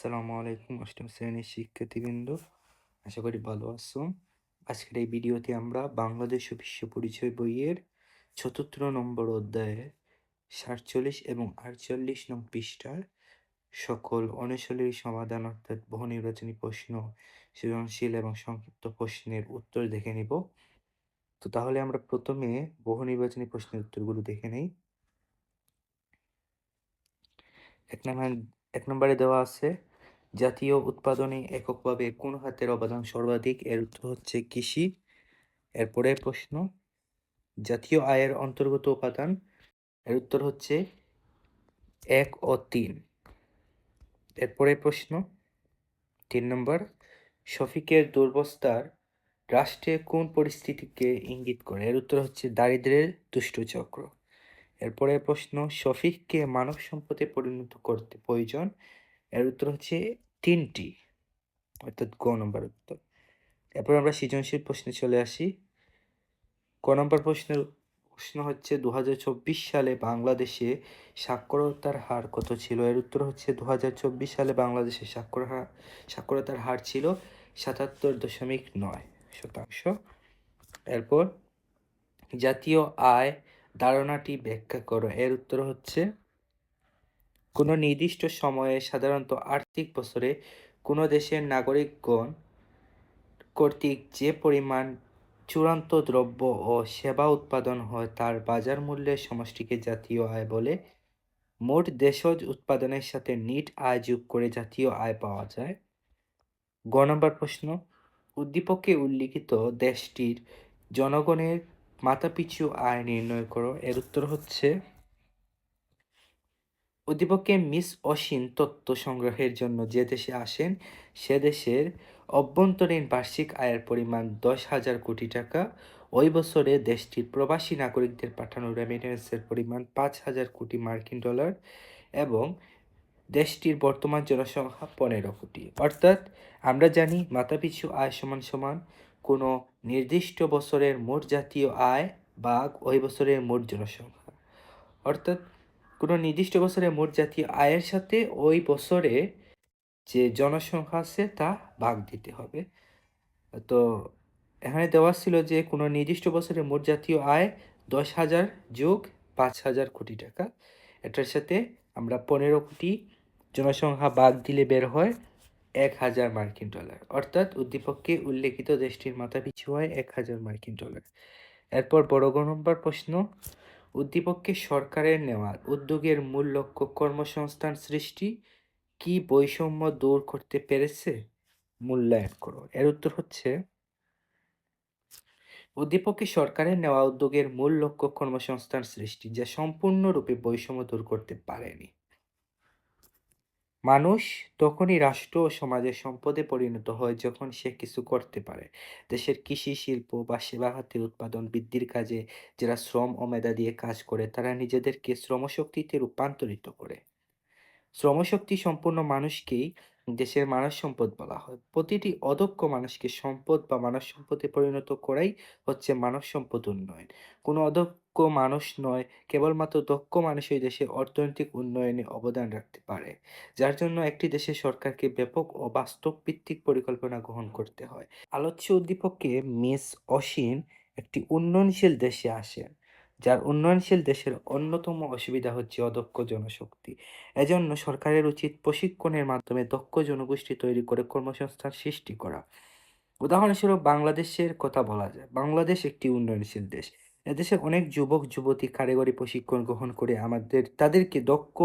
আসসালামু আলাইকুম অষ্টম শ্রেণির শিক্ষার্থীবৃন্দ। আশা করি ভালো আছো। আজকের এই ভিডিওতে আমরা বাংলাদেশ ও বিশ্ব পরিচয় বইয়ের চতুর্থ নম্বর অধ্যায়ে সাতচল্লিশ এবং আটচল্লিশ নং পৃষ্ঠার সকল অনুশীলনী সমাধান অর্থাৎ বহু নির্বাচনী প্রশ্ন, সৃজনশীল এবং সংক্ষিপ্ত প্রশ্নের উত্তর দেখে নিব। তো তাহলে আমরা প্রথমে বহু নির্বাচনী প্রশ্নের উত্তরগুলো দেখে নেই। এক নম্বর, এক নম্বরে দেওয়া আছে জাতীয় উৎপাদনে এককভাবে কোন খাতের অবদান সর্বাধিক? এর উত্তর হচ্ছে কৃষি। এরপরে প্রশ্ন, জাতীয় আয়ের অন্তর্গত উপাদান? এর উত্তর হচ্ছে এক ও তিন। এরপরে প্রশ্ন, তিন নম্বর, শফিকের দুর্বস্থার রাষ্ট্রে কোন পরিস্থিতিকে ইঙ্গিত করে? এর উত্তর হচ্ছে দারিদ্র্যের দুষ্টু চক্র এরপরে প্রশ্ন, শফিককে মানব সম্পদে পরিণত করতে প্রয়োজন এর উত্তর হচ্ছে তিনটি। অর্থাৎ গ নম্বর উত্তর। এরপর আমরা সৃজনশীল প্রশ্নে চলে আসি। ক নম্বর প্রশ্নের প্রশ্ন হচ্ছে দু হাজার চব্বিশ সালে বাংলাদেশে সাক্ষরতার হার কত ছিল? এর উত্তর হচ্ছে দু হাজার চব্বিশ সালে বাংলাদেশে সাক্ষর হার সাক্ষরতার হার ছিল সাতাত্তর দশমিক নয় শতাংশ। এরপর, জাতীয় আয় ধারণাটি ব্যাখ্যা করো। এর উত্তর হচ্ছে কোনো নির্দিষ্ট সময়ে সাধারণত আর্থিক বছরে কোনো দেশের নাগরিকগণ কর্তৃক যে পরিমাণ চূড়ান্ত দ্রব্য ও সেবা উৎপাদন হয় তার বাজার মূল্যের সমষ্টিকে জাতীয় আয় বলে। মোট দেশজ উৎপাদনের সাথে নিট আয় যোগ করে জাতীয় আয় পাওয়া যায়। গ নম্বর প্রশ্ন। উদ্দীপকে উল্লিখিত দেশটির জনগণের মাথাপিছু আয় নির্ণয় করো। এর উত্তর হচ্ছে উদ্দীপকে মিস অসীন তত্ত্ব সংগ্রহের জন্য যে দেশে আসেন, সে দেশের অভ্যন্তরীণ বার্ষিক আয়ের পরিমাণ দশ হাজার কোটি টাকা। ওই বছরে দেশটির প্রবাসী নাগরিকদের পাঠানো রেমিটেন্সের পরিমাণ পাঁচ হাজার কোটি মার্কিন ডলার এবং দেশটির বর্তমান জনসংখ্যা পনেরো কোটি। অর্থাৎ আমরা জানি মাথাপিছু আয় সমান সমান কোনো নির্দিষ্ট বছরের মোট জাতীয় আয় বা ওই বছরের মোট জনসংখ্যা। অর্থাৎ কোনো নির্দিষ্ট বছরে মোট জাতীয় আয়ের সাথে ওই বছরে যে জনসংখ্যা আছে তা ভাগ দিতে হবে। তো এখানে দেওয়া ছিল যে কোনো নির্দিষ্ট বছরে মোট জাতীয় আয় দশ হাজার যোগ পাঁচ হাজার কোটি টাকা। এটার সাথে আমরা পনেরো কোটি জনসংখ্যা বাদ দিলে বের হয় এক হাজার মার্কিন ডলার। অর্থাৎ উদ্দীপককে উল্লেখিত দেশটির মাথাপিছু হয় এক হাজার মার্কিন ডলার। এরপর বড় নম্বর প্রশ্ন উদ্দীপককে সরকারের নেওয়া উদ্যোগের মূল লক্ষ্য কর্মসংস্থান সৃষ্টি? কি বৈষম্য দূর করতে পেরেছে? মূল্যায়ন করো। এর উত্তর হচ্ছে, উদ্দীপককে সরকারের নেওয়া উদ্যোগের মূল লক্ষ্য কর্মসংস্থান সৃষ্টি, যা সম্পূর্ণরূপে বৈষম্য দূর করতে পারেনি। মানুষ তখনই রাষ্ট্র ও সমাজের সম্পদে পরিণত হয় যখন সে কিছু করতে পারে। দেশের কৃষি, শিল্প বা সেবা খাতে উৎপাদন বৃদ্ধির কাজে যারা শ্রম ও মেধা দিয়ে কাজ করে, তারা নিজেদেরকে শ্রমশক্তিতে রূপান্তরিত করে। শ্রমশক্তি সম্পূর্ণ মানুষকেই দেশের মানব সম্পদ বলা হয়। প্রতিটি অদক্ষ মানুষকে সম্পদ বা মানব সম্পদে পরিণত করাই হচ্ছে মানব সম্পদ উন্নয়ন। কোনো অদক্ষ মানুষ নয়, কেবলমাত্র দক্ষ মানুষই দেশের অর্থনৈতিক উন্নয়নে অবদান রাখতে পারে। যার জন্য একটি দেশের সরকারকে ব্যাপক ও বাস্তব ভিত্তিক পরিকল্পনা গ্রহণ করতে হয়। আলোচ্য উদ্দীপকে মিস অসীন একটি উন্নয়নশীল দেশে আসেন। যার উন্নয়নশীল দেশের অন্যতম অসুবিধা হচ্ছে অদক্ষ জনশক্তি। এজন্য সরকারের উচিত প্রশিক্ষণের মাধ্যমে দক্ষ জনগোষ্ঠী তৈরি করে কর্মসংস্থান সৃষ্টি করা। উদাহরণস্বরূপ বাংলাদেশের কথা বলা যায়, বাংলাদেশ একটি উন্নয়নশীল দেশ। এদেশে অনেক যুবক, যুবতী কারিগরি প্রশিক্ষণ গ্রহণ করে আমাদের, তাদেরকে দক্ষ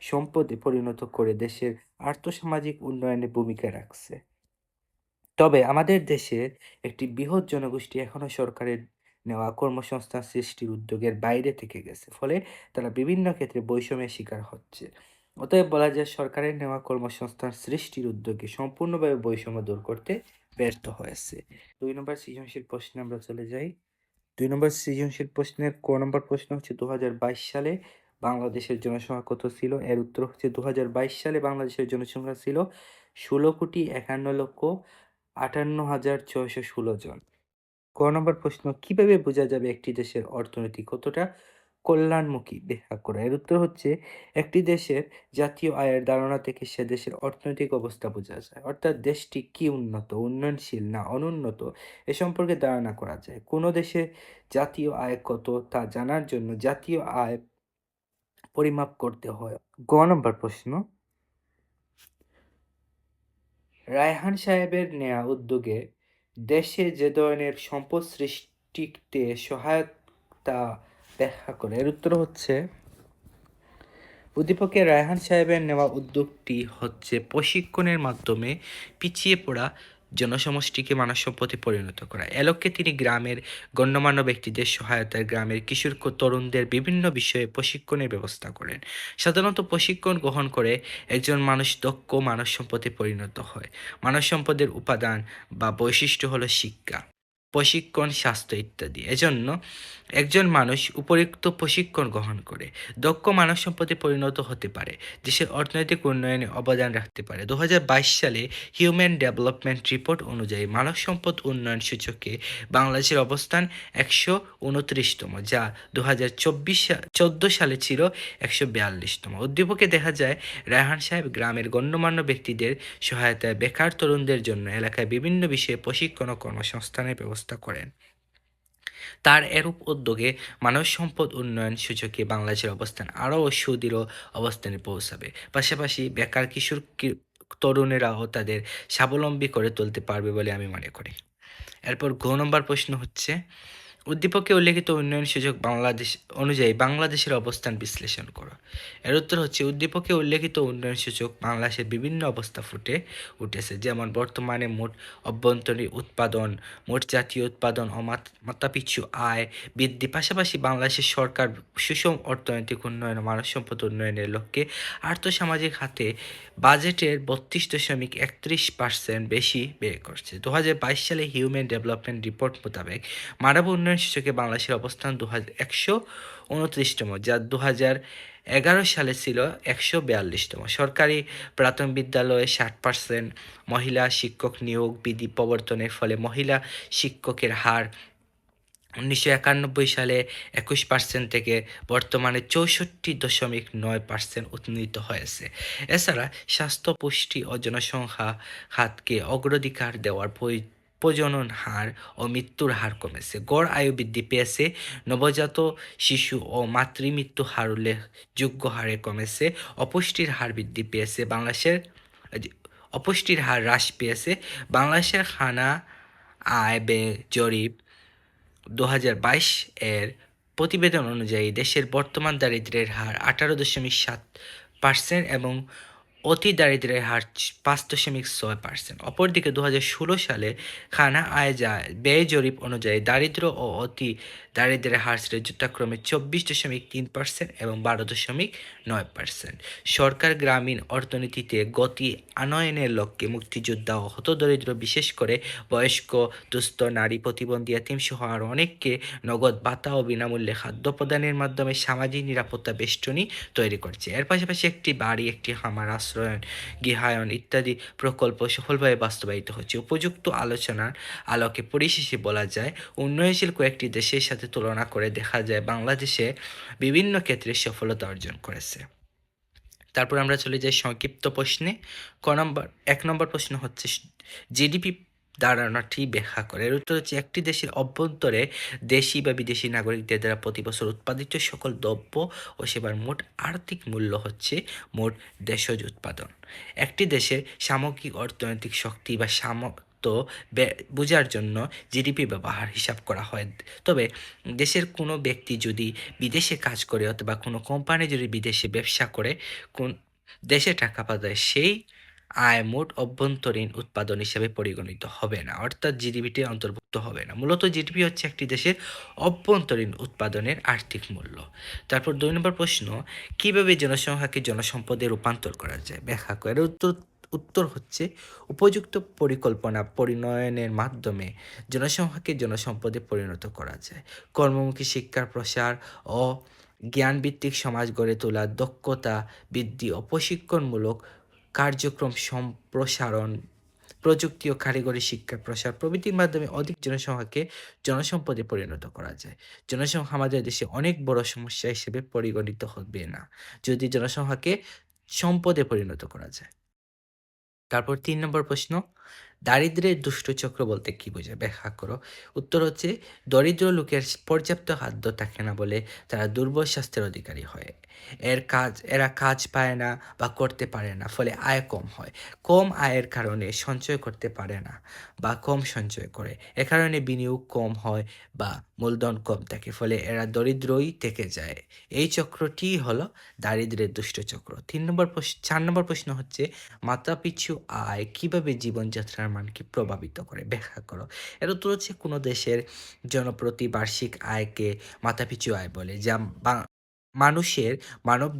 সম্পদে পরিণত করে দেশের আর্থসামাজিক উন্নয়নে ভূমিকা রাখছে। তবে আমাদের দেশের একটি বৃহৎ জনগোষ্ঠী এখনও সরকারের নেওয়া কর্মসংস্থান সৃষ্টির উদ্যোগের বাইরে থেকে গেছে। ফলে তারা বিভিন্ন ক্ষেত্রে বৈষম্যের শিকার হচ্ছে। অতএব বলা যায় সরকারের নেওয়া কর্মসংস্থান সৃষ্টির উদ্যোগে সম্পূর্ণভাবে বৈষম্য দূর করতে ব্যর্থ হয়েছে। দুই নম্বর সৃজনশীল প্রশ্নে আমরা চলে যাই। দুই নম্বর সৃজনশীল প্রশ্নের ক নম্বর প্রশ্ন হচ্ছে দু হাজার বাইশ সালে বাংলাদেশের জনসংখ্যা কত ছিল? এর উত্তর হচ্ছে দু হাজার বাইশ সালে বাংলাদেশের জনসংখ্যা ছিল ষোলো কোটি একান্ন লক্ষ আটান্ন হাজার ছয়শো ষোলো জন। ক নম্বর প্রশ্ন, কীভাবে বোঝা যাবে একটি দেশের অর্থনীতি কতটা কল্যাণমুখী? ব্যাখ্যা করা। এর উত্তর হচ্ছে, একটি দেশের জাতীয় আয়ের ধারণা থেকে সে দেশের অর্থনৈতিক অবস্থা বোঝা যায়। অর্থাৎ দেশটি কি উন্নত, উন্নয়নশীল না অনুন্নত, এ সম্পর্কে ধারণা করা যায়। কোনো দেশে জাতীয় আয় কত, তা জানার জন্য জাতীয় আয় পরিমাপ করতে হয়। গ নম্বর প্রশ্ন, রায়হান সাহেবের নেয়া উদ্যোগে দেশে যে ধরনের সম্পদ সৃষ্টিতে সহায়তা ব্যাখ্যা করে, এর উত্তর হচ্ছে উদ্দীপকে রায়হান সাহেবের নেওয়া উদ্যোগটি হচ্ছে প্রশিক্ষণের মাধ্যমে পিছিয়ে পড়া জনসমষ্টিকে মানব সম্পদে পরিণত করা। এ লক্ষ্যে তিনি গ্রামের গণ্যমান্য ব্যক্তিদের সহায়তায় গ্রামের কিশোর তরুণদের বিভিন্ন বিষয়ে প্রশিক্ষণের ব্যবস্থা করেন। সাধারণত প্রশিক্ষণ গ্রহণ করে একজন মানুষ দক্ষ মানব সম্পদে পরিণত হয়। মানব সম্পদের উপাদান বা বৈশিষ্ট্য হলো শিক্ষা। প্রশিক্ষণ, স্বাস্থ্য ইত্যাদি। এজন্য একজন মানুষ উপরিক্ত প্রশিক্ষণ গ্রহণ করে। দক্ষ মানব সম্পদে পরিণত হতে পারে। দেশের অর্থনৈতিক উন্নয়নে অবদান রাখতে পারে। দু হাজার বাইশ সালে হিউম্যান ডেভেলপমেন্ট রিপোর্ট অনুযায়ী মানব সম্পদ উন্নয়ন সূচকে বাংলাদেশের অবস্থান একশো উনত্রিশতম, যা দু হাজার চব্বিশ সালে ছিল একশো বিয়াল্লিশতম। উদ্দীপকে দেখা যায়, রায়হান সাহেব গ্রামের গণ্যমান্য ব্যক্তিদের সহায়তায় বেকার তরুণদের জন্য এলাকায় বিভিন্ন বিষয়ে প্রশিক্ষণ ও কর্মসংস্থানের ব্যবস্থা করেন। তার এরূপ উদ্যোগে মানব সম্পদ উন্নয়ন সূচকে বাংলাদেশের অবস্থান আরও সুদৃঢ় অবস্থানে পৌঁছাবে। পাশাপাশি বেকার কিশোর তরুণেরাও তাদের স্বাবলম্বী করে তুলতে পারবে বলে আমি মনে করি। এরপর ঘ নম্বর প্রশ্ন হচ্ছে উদ্দীপকে উল্লেখিত উন্নয়ন সুযোগ বাংলাদেশ অনুযায়ী বাংলাদেশের অবস্থান বিশ্লেষণ করো। এর উত্তর হচ্ছে, উদ্দীপকে উল্লেখিত উন্নয়ন সূচক বাংলাদেশের বিভিন্ন অবস্থা ফুটে উঠেছে, যেমন বর্তমানে মোট অভ্যন্তরীণ উৎপাদন, মোট জাতীয় উৎপাদন ও মাত- মাথাপিছু আয় বৃদ্ধি, পাশাপাশি বাংলাদেশের সরকার সুষম অর্থনৈতিক উন্নয়ন মানব সম্পদ উন্নয়নের লক্ষ্যে আর্থসামাজিক হাতে বাজেটের বত্রিশ দশমিক একত্রিশ পার্সেন্ট বেশি ব্যয় করছে। দু হাজার বাইশ সালে হিউম্যান ডেভেলপমেন্ট রিপোর্ট মোতাবেক মানব উন্নয়ন সূচকে বাংলাদেশের অবস্থান দু একশো উনত্রিশতম, যা দু হাজার এগারো সালে ছিল একশো বিয়াল্লিশতম। সরকারি প্রাথমিক বিদ্যালয়ে ষাট পার্সেন্ট মহিলা শিক্ষক নিয়োগ বিধি প্রবর্তনের ফলে মহিলা শিক্ষকের হার উনিশশো একানব্বই সালে একুশ পার্সেন্ট থেকে বর্তমানে চৌষট্টি দশমিক নয় পার্সেন্ট উন্নীত হয়েছে। এছাড়া স্বাস্থ্য পুষ্টি ও জনসংখ্যা খাতকে অগ্রাধিকার দেওয়ার প্রয়- প্রজনন হার ও মৃত্যুর হার কমেছে। গড় আয়ু বৃদ্ধি পেয়েছে। নবজাত শিশু ও মাতৃমৃত্যু হার উল্লেখযোগ্য হারে কমেছে। অপুষ্টির হার বৃদ্ধি পেয়েছে। বাংলাদেশের অপুষ্টির হার হ্রাস পেয়েছে। বাংলাদেশের খানা আয় ব্যয় জরিপ দু হাজার বাইশ এর প্রতিবেদন অনুযায়ী দেশের বর্তমান দারিদ্র্যের হার আঠারো দশমিক সাত পার্সেন্ট এবং অতি দারিদ্র্যের হার পাঁচ দশমিক ছয় পার্সেন্ট। অপরদিকে দু ষোলো সালে খানা আয় যা ব্যয় জরিপ অনুযায়ী দারিদ্র্য ও অতি দারিদ্র্যের হার ছিল যথাক্রমে চব্বিশ দশমিক তিন পার্সেন্ট এবং বারো দশমিক নয় পার্সেন্ট। সরকার গ্রামীণ অর্থনীতিতে গতি আনয়নের লক্ষ্যে মুক্তিযোদ্ধা ও হতদরিদ্র, বিশেষ করে বয়স্ক, দুস্থ, নারী প্রতিবন্ধী, এতিম সহ আরও অনেককে নগদ ভাতা ও বিনামূল্যে খাদ্য প্রদানের মাধ্যমে সামাজিক নিরাপত্তা বেষ্টনী তৈরি করছে। এর পাশাপাশি একটি বাড়ি, একটি খামার আশ্রয়ন, গৃহায়ন ইত্যাদি প্রকল্প সফলভাবে বাস্তবায়িত হচ্ছে। উপযুক্ত আলোচনার আলোকে পরিশেষে বলা যায়, উন্নয়নশীল কয়েকটি দেশের সাথে তুলনা করে দেখা যায় বাংলাদেশে বিভিন্ন ক্ষেত্রে সফলতা অর্জন করেছে। তারপর আমরা চলে যাই সংক্ষিপ্ত প্রশ্নে। ক নম্বর, এক নম্বর প্রশ্ন হচ্ছে জিডিপি ধারণাটি ব্যাখ্যা করে। এর উত্তর হচ্ছে একটি দেশের অভ্যন্তরে দেশি বা বিদেশি নাগরিকদের দ্বারা প্রতি বছর উৎপাদিত সকল দ্রব্য ও সেবার মোট আর্থিক মূল্য হচ্ছে মোট দেশজ উৎপাদন। একটি দেশের সামগ্রিক অর্থনৈতিক শক্তি বা সামর্থ্য বে- বোঝার জন্য জিডিপি ব্যবহার হিসাব করা হয়। তবে দেশের কোনো ব্যক্তি যদি বিদেশে কাজ করে অথবা কোনো কোম্পানি যদি বিদেশে ব্যবসা করে, কোন দেশে টাকা পাঠায়, সেই আয় মোট অভ্যন্তরীণ উৎপাদন হিসেবে পরিগণিত হবে না, অর্থাৎ জিডিপিতে অন্তর্ভুক্ত হবে না। মূলত জিডিপি হচ্ছে একটি দেশের অভ্যন্তরীণ উৎপাদনের আর্থিক মূল্য। তারপর দুই নম্বর প্রশ্ন, কীভাবে জনসংখ্যাকে জনসম্পদে রূপান্তর করা যায়? ব্যাখ্যা করে। উত্তর উত্তর হচ্ছে উপযুক্ত পরিকল্পনা পরিণয়নের মাধ্যমে জনসংখ্যাকে জনসম্পদে পরিণত করা যায়। কর্মমুখী শিক্ষার প্রসার ও জ্ঞানভিত্তিক সমাজ গড়ে তোলা দক্ষতা বৃদ্ধি ও প্রশিক্ষণমূলক কার্যক্রম সম্প্রসারণ, প্রযুক্তি ও কারিগরি শিক্ষার প্রসার প্রভৃতির মাধ্যমে অধিক জনসংখ্যাকে জনসম্পদে পরিণত করা যায়। জনসংখ্যা আমাদের দেশে অনেক বড় সমস্যা হিসেবে পরিগণিত হবে না, যদি জনসংখ্যাকে সম্পদে পরিণত করা যায়। তারপর তিন নম্বর প্রশ্ন দারিদ্র্যের দুষ্ট চক্র বলতে কি বোঝায় ব্যাখ্যা করো। উত্তর হচ্ছে, দরিদ্র লোকের পর্যাপ্ত খাদ্য থাকে না বলে তারা দুর্বল স্বাস্থ্যের অধিকারী হয়। এর কাজ, এরা কাজ পায় না বা করতে পারে না, ফলে আয় কম হয়। কম আয়ের কারণে সঞ্চয় করতে পারে না বা কম সঞ্চয় করে। এ কারণে বিনিয়োগ কম হয় বা মূলধন কম থাকে, ফলে এরা দরিদ্রই থেকে যায়। এই চক্রটি হলো দারিদ্র্যের দুষ্ট চক্র তিন নম্বর প্রশ্ন, চার নম্বর প্রশ্ন হচ্ছে মাথাপিছু আয় কীভাবে জীবনযাত্রার মানকে প্রভাবিত করে। ব্যাখ্যা করো। এর উত্তর হচ্ছে কোনো দেশের জনপ্রতি বার্ষিক আয়কে মাথাপিছু আয় বলে, যা মানুষের মানব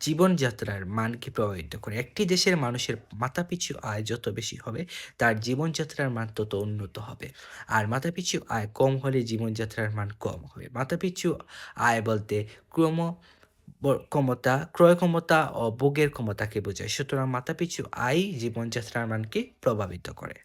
জীবনযাত্রার মানকে প্রভাবিত করে। একটি দেশের মানুষের মাথাপিছু আয় যত বেশি হবে, তার জীবনযাত্রার মান তত উন্নত হবে। আর মাথাপিছু আয় কম হলে জীবনযাত্রার মান কম হবে। মাথাপিছু আয় বলতে ক্রম ক্ষমতা ক্রয় ক্ষমতা ও ভোগের ক্ষমতাকে বোঝায়। সুতরাং মাথাপিছু আয় জীবনযাত্রার মানকে প্রভাবিত করে।